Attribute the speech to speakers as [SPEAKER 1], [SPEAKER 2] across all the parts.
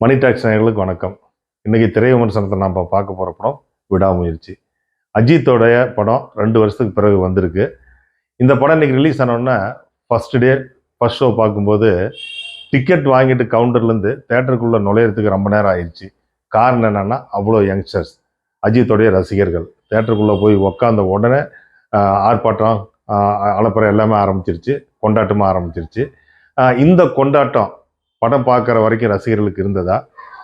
[SPEAKER 1] மணி tax நேர்களுக்கு வணக்கம். இன்றைக்கி திரை விமர்சனத்தை நாம் பார்க்க போகிற படம் விடாமுயற்சி. அஜித்தோடைய படம் ரெண்டு வருஷத்துக்கு பிறகு வந்திருக்கு. இந்த படம் இன்னைக்கு ரிலீஸ் ஆனோடனே ஃபஸ்ட் டே ஃபஸ்ட் ஷோ பார்க்கும்போது டிக்கெட் வாங்கிட்டு கவுண்டர்லேருந்து தேட்டருக்குள்ளே நுழையிறதுக்கு ரொம்ப நேரம் ஆயிடுச்சு. காரணம் என்னென்னா அவ்வளோ யங்ஸ்டர்ஸ் அஜித்தோடைய ரசிகர்கள். தேட்டருக்குள்ளே போய் உக்காந்த உடனே ஆர்ப்பாட்டம் ஆஹ், அலப்பறை எல்லாமே ஆரம்பிச்சிருச்சு கொண்டாட்டமாக ஆரம்பிச்சிருச்சு. இந்த கொண்டாட்டம் படம் பார்க்குற வரைக்கும் ரசிகர்களுக்கு இருந்ததா?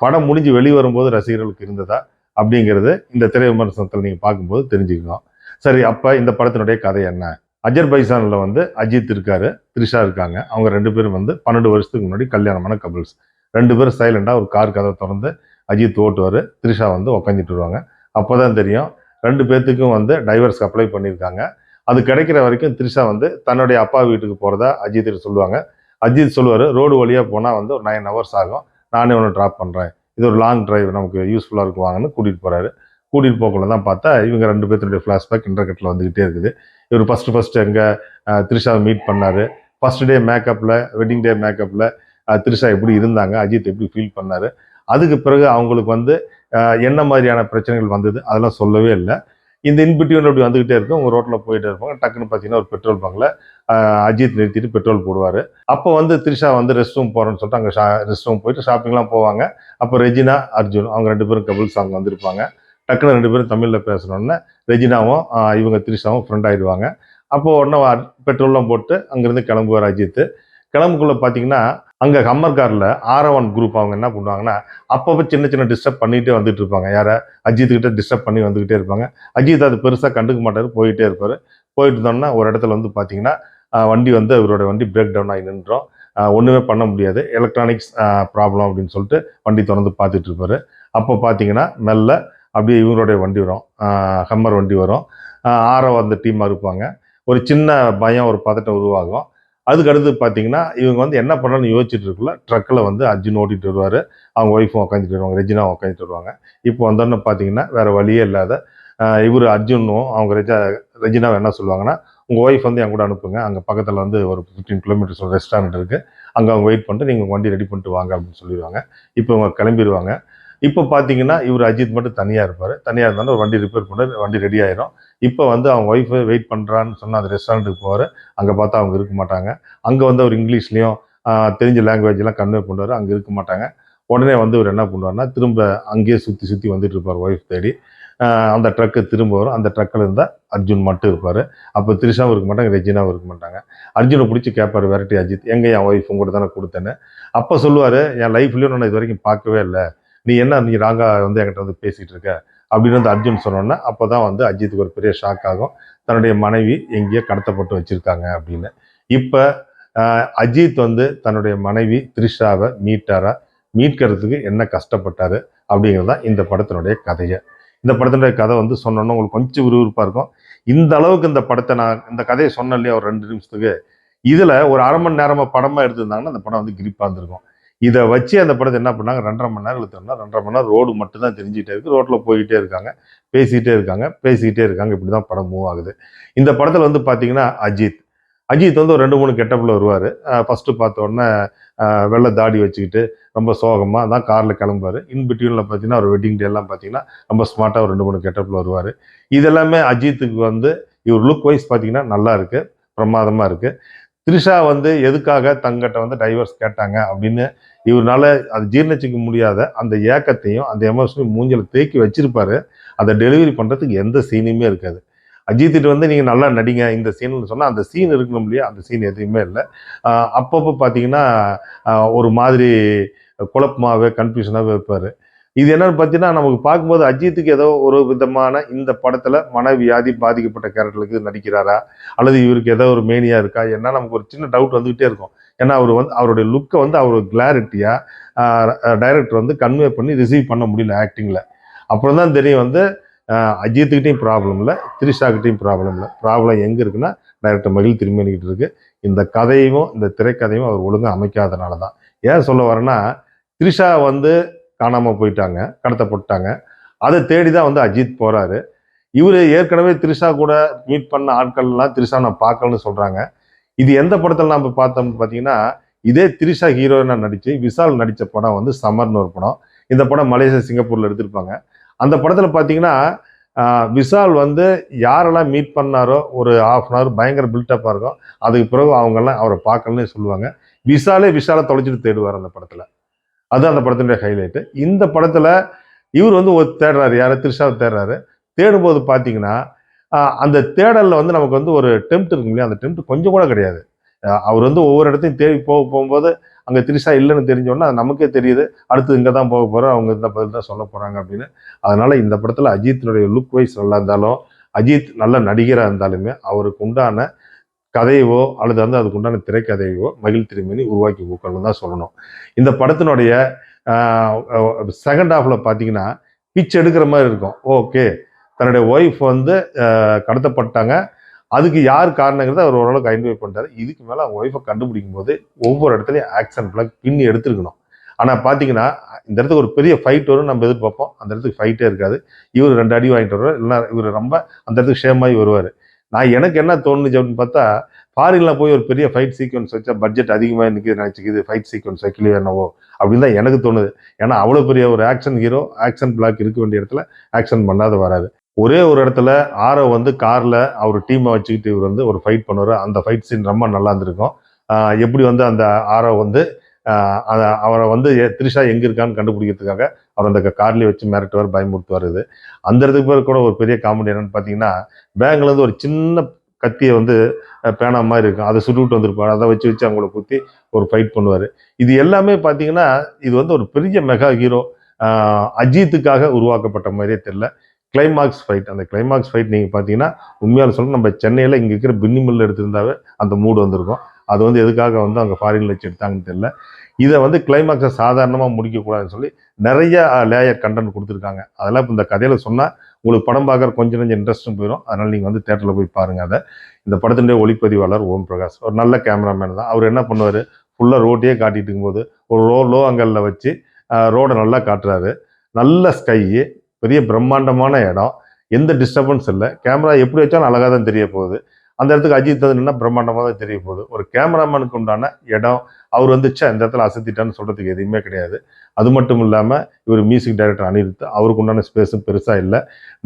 [SPEAKER 1] படம் முடிஞ்சு வெளியே வரும்போது ரசிகர்களுக்கு இருந்ததா? அப்படிங்கிறது இந்த திரை விமர்சனத்தில் நீங்கள் பார்க்கும்போது தெரிஞ்சுக்கணும் சரி அப்போ இந்த படத்தினுடைய கதை என்ன? அஜர்பைசானில் வந்து அஜித் இருக்காரு த்ரிஷா இருக்காங்க. அவங்க ரெண்டு பேரும் வந்து பன்னெண்டு வருஷத்துக்கு முன்னாடி கல்யாணமான கபிள்ஸ் ரெண்டு பேரும் சைலண்டாக ஒரு கார் கதை திறந்து அஜித் ஓட்டுவார் த்ரிஷா வந்து உக்காந்துட்டு வருவாங்க. அப்போ தான் தெரியும் ரெண்டு பேர்த்துக்கும் வந்து டைவர்ஸ் அப்ளை பண்ணியிருக்காங்க. அது கிடைக்கிற வரைக்கும் த்ரிஷா வந்து தன்னுடைய அப்பா வீட்டுக்கு போகிறதா அஜித்திட்ட சொல்லுவாங்க. அஜித் சொல்லுவார் ரோடு வழியாக போனால் வந்து ஒரு நைன் ஹவர்ஸ் ஆகும். நானே ஒன்று ட்ராப் பண்ணுறேன் இது ஒரு லாங் டிரைவ் நமக்கு யூஸ்ஃபுல்லாக இருக்கும் வாங்கன்னு கூட்டிகிட்டு போகிறாரு கூட்டிகிட்டு போகக்குள்ள தான் பார்த்தா இவங்க ரெண்டு பேர்த்துடைய ஃப்ளாஷ்பேக் இன்டர்கட்டில் வந்துக்கிட்டே இருக்குது. இவர் ஃபஸ்ட்டு ஃபஸ்ட்டு எங்கே த்ரிஷாவை மீட் பண்ணார். ஃபஸ்ட் டே மேக்கப்பில் வெட்டிங் டே மேக்கப்பில் த்ரிஷா எப்படி இருந்தாங்க அஜித் எப்படி ஃபீல் பண்ணார். அதுக்கு பிறகு அவங்களுக்கு வந்து என்ன மாதிரியான பிரச்சனைகள் வந்தது அதெல்லாம் சொல்லவே இல்லை. இந்த இன்பிட்வீன் அப்படி வந்துகிட்டே இருக்கும் உங்கள் ரோட்டில் போயிட்டே இருப்பாங்க. டக்குன்னு பார்த்தீங்கன்னா ஒரு பெட்ரோல் பங்கில் அஜித் நிறுத்திட்டு பெட்ரோல் போடுவார். அப்போ வந்து த்ரிஷா வந்து ரெஸ்ட் ரூம் போகிறேன்னு சொல்லிட்டு அங்கே ஷா ரெஸ்ட் ரூம் போயிட்டு ஷாப்பிங்லாம் போவாங்க. அப்போ ரெஜினா அர்ஜுன் அவங்க ரெண்டு பேரும் கபிள்ஸ் அவங்க வந்திருப்பாங்க. டக்குன்னு ரெண்டு பேரும் தமிழில் பேசணுன்னே ரெஜினாவும் இவங்க த்ரிஷாவும் ஃப்ரெண்ட் ஆகிடுவாங்க அப்போ உடனே பெட்ரோல்லாம் போட்டு அங்கேருந்து கிளம்புவார் அஜித்து கிளம்புக்குள்ளே பார்த்தீங்கன்னா அங்கே ஹம்மர் காரில் ஆரவன் குரூப் அவங்க என்ன பண்ணுவாங்கன்னா அப்பப்போ சின்ன சின்ன டிஸ்டர்ப் பண்ணிகிட்டே வந்துட்டு இருப்பாங்க. யாரை? அஜித்துக்கிட்ட டிஸ்டர்ப் பண்ணி வந்துக்கிட்டே இருப்பாங்க. அஜித் அது பெருசாக கண்டுக்க மாட்டார் போயிட்டே இருப்பார். போயிட்டு இருந்தோம்னா ஒரு இடத்துல வந்து பார்த்தீங்கன்னா வண்டி வந்து அவரோட வண்டி பிரேக் டவுன் ஆகி நின்றோம் ஒன்றுமே பண்ண முடியாது. எலக்ட்ரானிக்ஸ் ப்ராப்ளம் அப்படின்னு சொல்லிட்டு வண்டி திறந்து பார்த்துட்டு இருப்பார். அப்போ பார்த்தீங்கன்னா மெல்ல அப்படியே இவங்களுடைய வண்டி வரும். ஹம்மர் வண்டி வரும். ஆஹ், ஆரோ அந்த டீமாக இருப்பாங்க. ஒரு சின்ன பயம் ஒரு பதட்டம் உருவாகும். அதுக்கு அடுத்து பார்த்தீங்கன்னா இவங்க வந்து என்ன பண்ணணும்னு யோசிச்சுட்டு இருக்குல்ல ட்ரக்கில் வந்து அர்ஜுன் ஓட்டிட்டு வருவார். அவங்க ஒய்ஃபும் உட்காந்துட்டு வருவாங்க ரெஜினா உட்காந்துட்டு வருவாங்க. இப்போ வந்தோன்னு பார்த்தீங்கன்னா வேறு வழியே இல்லாத இவர் அர்ஜுனும் அவங்க ரெஜா ரெஜினாவை என்ன சொல்லுவாங்கன்னா உங்கள் ஒய்ஃப் வந்து என் கூட அனுப்புங்க. அங்கே பக்கத்தில் வந்து ஒரு ஃபிஃப்டீன் கிலோமீட்டர்ஸ் ஒரு ரெஸ்டாரண்ட் இருக்குது அங்கே அவங்க வெயிட் பண்ணிட்டு நீங்கள் வண்டி ரெடி பண்ணிட்டு வாங்க அப்படின்னு சொல்லிடுவாங்க. இப்போ அவங்க கிளம்பிடுவாங்க. இப்போ பார்த்தீங்கன்னா இவர் அஜித் மட்டும் தனியாக இருப்பார். தனியாக இருந்தாலும் ஒரு வண்டி ரிப்பேர் பண்ண வண்டி ரெடி ஆயிரும். இப்போ வந்து அவங்க ஒய்ஃபை வெயிட் பண்ணுறான்னு சொன்னால் அந்த ரெஸ்டாரண்ட்டுக்கு போவார். அங்கே பார்த்தா அவங்க இருக்க மாட்டாங்க. அங்கே வந்து அவர் இங்கிலீஷ்லேயும் தெரிஞ்ச லாங்குவேஜ்லாம் கன்வே பண்ணுவார் அங்கே இருக்க மாட்டாங்க. உடனே வந்து இவர் என்ன பண்ணுவார்னா திரும்ப அங்கேயே சுற்றி சுற்றி வந்துட்டு இருப்பார் ஒய்ஃப் தேடி. அந்த ட்ரக்கு திரும்ப வரும். அந்த ட்ரக்கில் இருந்தால் அர்ஜுன் மட்டும் இருப்பார். அப்போ திரிஷாவும் இருக்க மாட்டாங்க ரெஜினாவும் இருக்க மாட்டாங்க. அர்ஜுனை பிடிச்சி கேட்பார் வெரைட்டி அஜித் எங்கே என் ஒய்ஃப் உங்கள்கிட்ட தானே கொடுத்தேன்னு? அப்போ சொல்லுவார் என் லைஃப்லேயும் நான் இது வரைக்கும் பார்க்கவே இல்லை. நீ என்ன நீ ராங்கா வந்து என்கிட்ட வந்து பேசிகிட்டு இருக்க? அப்படின்னு வந்து அர்ஜுன் சொன்னோன்னா அப்போ தான் வந்து அஜித்துக்கு ஒரு பெரிய ஷாக் ஆகும். தன்னுடைய மனைவி எங்கேயோ கடத்தப்பட்டு வச்சுருக்காங்க அப்படின்னு. இப்போ அஜித் வந்து தன்னுடைய மனைவி த்ரிஷாவை மீட்டாரா? மீட்கிறதுக்கு என்ன கஷ்டப்பட்டாரு? அப்படிங்கிறது தான் இந்த படத்தினுடைய கதையை. இந்த படத்தினுடைய கதை வந்து சொன்னோன்னா உங்களுக்கு கொஞ்சம் விறுவிறுப்பாக இருக்கும். இந்த அளவுக்கு இந்த படத்தை நான் இந்த கதையை சொன்னேன் இல்லையா ஒரு ரெண்டு நிமிஷத்துக்கு? இதில் ஒரு அரை மணி நேரமாக படமாக எடுத்திருந்தாங்கன்னா அந்த படம் வந்து கிரிப்பாக இருந்திருக்கும். இதை வச்சு அந்த படத்தை என்ன பண்ணாங்க? ரெண்டரை மணி நேரம் இழுத்தோம்னா ரெண்டரை மணி நேரம் ரோடு மட்டும் தான் தெரிஞ்சுட்டே இருக்கு. ரோட்டில் போய்கிட்டே இருக்காங்க பேசிக்கிட்டே இருக்காங்க பேசிக்கிட்டே இருக்காங்க. இப்படி தான் படம் மூவ் ஆகுது. இந்த படத்தில் வந்து பார்த்தீங்கன்னா அஜித். அஜித் வந்து ஒரு ரெண்டு மூணு கெட்டப்பில் வருவார். ஃபஸ்ட்டு பார்த்த உடனே வெள்ளை தாடி வச்சுக்கிட்டு ரொம்ப சோகமாக தான் காரில் கிளம்புவார். இன்பிட்வீனில் பார்த்தீங்கன்னா ஒரு வெட்டிங் டே எல்லாம் பார்த்தீங்கன்னா ரொம்ப ஸ்மார்ட்டாக ஒரு ரெண்டு மூணு கெட்டப்பில் வருவார். இதெல்லாமே அஜித்துக்கு வந்து இவர் லுக் வைஸ் பார்த்தீங்கன்னா நல்லா இருக்குது பிரமாதமாக இருக்குது த்ரிஷா வந்து எதுக்காக தங்கிட்ட வந்து டைவர்ஸ் கேட்டாங்க அப்படின்னு இவரால் அது ஜீர்ணிச்சிக்க முடியாத அந்த ஏக்கத்தையும் அந்த எமோஷனையும் மூஞ்சில தேக்கி வச்சிருப்பாரு. அதை டெலிவரி பண்ணுறதுக்கு எந்த சீனுமே இருக்காது. அஜித்திட்டு வந்து நீங்கள் நல்லா நடிங்க இந்த சீன்னு சொன்னால் அந்த சீன் இருக்கணும் இல்லையா? அந்த சீன் எதுவுமே இல்லை. அப்பப்போ பார்த்தீங்கன்னா ஒரு மாதிரி குழப்பமாகவே கன்ஃபியூஷனாகவே இருப்பார். இது என்னன்னு பார்த்தீங்கன்னா நமக்கு பார்க்கும்போது அஜித்துக்கு ஏதோ ஒரு விதமான இந்த படத்தில் மனவியாதி பாதிக்கப்பட்ட கேரக்டருக்கு நடிக்கிறாரா? அல்லது இவருக்கு ஏதோ ஒரு மேனியா இருக்கா? என்ன நமக்கு ஒரு சின்ன டவுட் வந்துகிட்டே இருக்கும். ஏன்னா அவர் வந்து அவருடைய லுக்கை வந்து அவர் கிளாரிட்டியாக டைரக்டர் வந்து கன்வே பண்ணி ரிசீவ் பண்ண முடியல ஆக்டிங்கில் அப்புறம் தான் தெரியும் வந்து அஜித்துக்கிட்டையும் ப்ராப்ளம் இல்லை த்ரிஷாக்கிட்டையும் ப்ராப்ளம் இல்லை. ப்ராப்ளம் எங்கே இருக்குன்னா டைரக்டர் மகிழ் திரும்பிக்கிட்டு இருக்கு. இந்த கதையும் இந்த திரைக்கதையும் அவர் ஒழுங்காக அமைக்காதனால தான் ஏன் சொல்ல வரேன்னா த்ரிஷா வந்து காணாமல் போயிட்டாங்க கடத்தப்பட்டாங்க. அதை தேடி தான் வந்து அஜித் போகிறாரு இவர் ஏற்கனவே த்ரிஷா கூட மீட் பண்ண ஆட்கள்லாம் த்ரிஷா நான் பார்க்கலன்னு சொல்கிறாங்க இது எந்த படத்தில் நம்ம பார்த்தோம்னு பார்த்தீங்கன்னா இதே திரிஷா ஹீரோயினாக நடித்து விஷால் நடித்த படம் வந்து சமர்னு ஒரு படம். இந்த படம் மலேசியா சிங்கப்பூரில் எடுத்திருப்பாங்க. அந்த படத்தில் பார்த்தீங்கன்னா விசால் விஷால் வந்து யாரெல்லாம் மீட் பண்ணாரோ ஒரு ஆஃப் அன் ஹவர் பயங்கர பில்டப்பாக இருக்கும். அதுக்கு பிறகு அவங்கெல்லாம் அவரை பார்க்கலன்னு சொல்லுவாங்க. விஷாலே விஷாலை தொலைச்சிட்டு தேடுவார் அந்த படத்தில். அதுதான் அந்த படத்தினுடைய ஹைலைட்டு இந்த படத்தில் இவர் வந்து ஒரு தேடுறாரு யார்? திரிஷாவை தேடுறாரு. தேடும்போது பார்த்தீங்கன்னா அந்த தேடலில் வந்து நமக்கு வந்து ஒரு டெம்ட் இருக்கு இல்லையா? அந்த டெம்ட் கொஞ்சம் கூட கிடையாது. அவர் வந்து ஒவ்வொரு இடத்தையும் தேடி போக போகும்போது அங்கே திரிஷா இல்லைன்னு தெரிஞ்சோன்னா அது நமக்கே தெரியுது. அடுத்து இங்கே தான் போக போகிறோம் அவங்க இந்த பதில் தான் சொல்ல போகிறாங்க அப்படின்னு. அதனால் இந்த படத்தில் அஜித்தினுடைய லுக் வைஸ் நல்லா இருந்தாலும் அஜித் நல்ல நடிகராக இருந்தாலுமே அவருக்கு உண்டான கதையவோ அல்லது வந்து அதுக்கு உண்டான திரைக்கதையவோ மகிழ் திருமணி உருவாக்கி கொடுக்கணும்னு தான் சொல்லணும். இந்த படத்தினுடைய செகண்ட் ஹாஃபில் பார்த்தீங்கன்னா பிச் எடுக்கிற மாதிரி இருக்கும். ஓகே. தன்னுடைய ஒய்ஃப் வந்து கடத்தப்பட்டாங்க. அதுக்கு யார் காரணங்கிறத அவர் ஓரளவுக்கு ஐடென்டிஃபை பண்ணிட்டாரு. இதுக்கு மேலே அவங்க ஒய்ஃபை கண்டுபிடிக்கும் போது ஒவ்வொரு இடத்துலையும் ஆக்ஷன் பிளாக் பின்னி எடுத்துருக்கணும். ஆனால் பார்த்தீங்கன்னா இந்த இடத்துக்கு ஒரு பெரிய ஃபைட் வரும் நம்ம எதிர்பார்ப்போம். அந்த இடத்துக்கு ஃபைட்டே இருக்காது. இவர் ரெண்டு அடி வாங்கிட்டு வருவார். இல்லைன்னா இவர் ரொம்ப அந்த இடத்துக்கு ஷேமாகி வருவார். நான் எனக்கு என்ன தோணுச்சு அப்படின்னு பார்த்தா ஃபாரினில் போய் ஒரு பெரிய ஃபைட் சீக்வன்ஸ் வச்சா பட்ஜெட் அதிகமாக நிற்கிது நினச்சிக்கிது ஃபைட் சீக்வன்ஸ் வைக்கலையோ என்னவோ அப்படின்னு தான் எனக்கு தோணுது. ஏன்னா அவ்வளோ பெரிய ஒரு ஆக்ஷன் ஹீரோ ஆக்ஷன் பிளாக் இருக்க வேண்டிய இடத்துல ஆக்ஷன் பண்ணாத வராது. ஒரே ஒரு இடத்துல ஆரோ வந்து காரில் அவர் டீமை வச்சுக்கிட்டு இவர் வந்து ஒரு ஃபைட் பண்ணுவார். அந்த ஃபைட் சீன் ரொம்ப நல்லா இருந்திருக்கும். எப்படி வந்து அந்த ஆரோ வந்து அவரை வந்து த்ரிஷா எங்கே இருக்கான்னு கண்டுபிடிக்கிறதுக்காக அவர் அந்த கார்லேயே வச்சு மிரட்டுவார் பயமுறுத்துவார் இது. அந்த இடத்துக்கு பேர் கூட ஒரு பெரிய காமெடி என்னன்னு பார்த்தீங்கன்னா பேங்க்லேருந்து ஒரு சின்ன கத்தியை வந்து பேனா மாதிரி இருக்கும். அதை சுட்டுவிட்டு வந்திருப்பார். அதை வச்சு வச்சு அவங்கள குத்தி ஒரு ஃபைட் பண்ணுவார். இது எல்லாமே பார்த்தீங்கன்னா இது வந்து ஒரு பெரிய மெகா ஹீரோ அஜித்துக்காக உருவாக்கப்பட்ட மாதிரியே தெரில கிளைமாக்ஸ் ஃபைட் அந்த கிளைமாக்ஸ் ஃபைட் நீங்கள் பார்த்தீங்கன்னா உண்மையாக சொல்ல நம்ம சென்னையில் இங்கே இருக்கிற பின்னிமில் எடுத்திருந்தாவே அந்த மூடு வந்திருக்கும். அது வந்து எதுக்காக வந்து அங்கே ஃபாரின்ல வச்சு எடுத்தாங்கன்னு தெரியல. இதை வந்து கிளைமேக்ஸை சாதாரணமாக முடிக்கக்கூடாதுன்னு சொல்லி நிறைய லேயர் கண்டென்ட் கொடுத்துருக்காங்க. அதெல்லாம் இப்போ இந்த கதையில் சொன்னால் உங்களுக்கு படம் பார்க்குற கொஞ்சம் கொஞ்சம் இன்ட்ரெஸ்ட்டும் போயிடும் அதனால் நீங்கள் வந்து தேட்டரில் போய் பாருங்கள் அதை. இந்த படத்தினுடைய ஒளிப்பதிவாளர் ஓம் பிரகாஷ். ஒரு நல்ல கேமராமேன் தான். அவர் என்ன பண்ணுவார்? ஃபுல்லாக ரோட்டையே காட்டிட்டு இருக்கும்போது ஒரு ரோ லோ அங்கலில் வச்சு ரோடை நல்லா காட்டுறாரு. நல்ல ஸ்கை பெரிய பிரம்மாண்டமான இடம். எந்த டிஸ்டர்பன்ஸ் இல்லை. கேமரா எப்படி வச்சாலும் அழகாக தான் தெரிய போகுது. அந்த இடத்துக்கு அஜித் வந்து பிரம்மாண்டமாக தான் தெரிய போகுது. ஒரு கேமராமேனுக்கு உண்டான இடம் அவர் வந்துச்சா இந்த இடத்துல அசத்திட்டான்னு சொல்கிறதுக்கு எதுவுமே கிடையாது. அது மட்டும் இல்லாமல் இவர் மியூசிக் டைரக்டர் அனிருத் அவருக்கு உண்டான ஸ்பேஸும் பெருசாக இல்லை.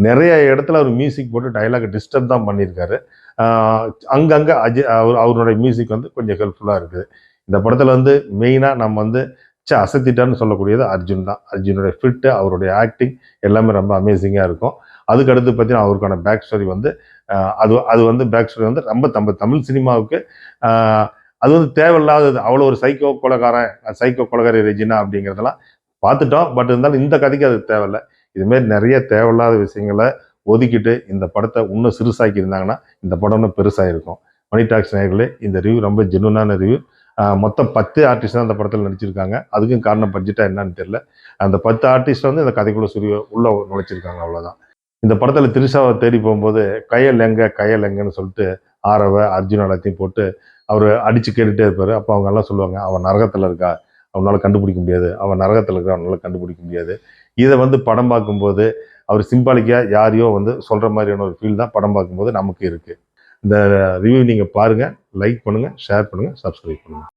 [SPEAKER 1] நிறைய இடத்துல அவர் மியூசிக் போட்டு டைலாக் டிஸ்டர்ப் தான் பண்ணியிருக்காரு. அங்கங்கே அஜி அவர் அவருடைய மியூசிக் வந்து கொஞ்சம் ஹெல்ப்ஃபுல்லாக இருக்குது. இந்த படத்தில் வந்து மெயினாக நம்ம வந்து ச்சே அசத்திட்டான்னு சொல்லக்கூடியது அர்ஜுன் தான். அர்ஜுனுடைய ஃபிட்டு அவருடைய ஆக்டிங் எல்லாமே ரொம்ப அமேசிங்காக இருக்கும். அதுக்கு அடுத்து பார்த்தீங்கன்னா அவருக்கான பேக் ஸ்டோரி வந்து அது அது வந்து பேக் ஸ்டோரி வந்து ரொம்ப நம்ம தமிழ் சினிமாவுக்கு அது வந்து தேவையில்லாதது. அவ்வளோ ஒரு சைக்கோ கொலகாரன் சைக்கோ கொலகாரி ரெஜினா அப்படிங்கிறதெல்லாம் பார்த்துட்டோம். பட் இருந்தாலும் இந்த கதைக்கு அது தேவையில்லை. இதுமாரி நிறைய தேவையில்லாத விஷயங்களை ஒதுக்கிட்டு இந்த படத்தை இன்னும் சிறுசாக்கி இருந்தாங்கன்னா இந்த படம் இன்னும் பெருசாக இருக்கும் மணி டாக்ஸ் நேர்களே இந்த ரிவ்யூ ரொம்ப ஜென்வனான ரிவ்யூ மொத்தம் பத்து ஆர்டிஸ்ட் தான் அந்த படத்தில் நடிச்சிருக்காங்க. அதுக்கும் காரணம் பட்ஜெட்டாக என்னன்னு தெரியல. அந்த பத்து ஆர்டிஸ்ட் வந்து இந்த கதைக்குள்ளே சுரிய உள்ளே நுழைச்சிருக்காங்க அவ்வளோதான் இந்த படத்தில் திரிஷாவை தேடி போகும்போது கையல் எங்க கையல் எங்கன்னு சொல்லிட்டு ஆரவ அர்ஜுன் எல்லாத்தையும் போட்டு அவர் அடித்து கேட்டுகிட்டே இருப்பார். அப்போ அவங்க எல்லாம் சொல்லுவாங்க அவன் நரகத்தில் இருக்கா? அவனால் கண்டுபிடிக்க முடியாது. அவன் நரகத்தில் இருக்கா? அவனால் கண்டுபிடிக்க முடியாது. இதை வந்து படம் பார்க்கும்போது அவர் சிம்பாலிக்காக யாரையோ வந்து சொல்கிற மாதிரியான ஒரு ஃபீல் தான் படம் பார்க்கும்போது நமக்கு இருக்குது இந்த ரிவ்யூ நீங்கள் பாருங்கள் லைக் பண்ணுங்கள் ஷேர் பண்ணுங்கள் சப்ஸ்கிரைப் பண்ணுங்கள்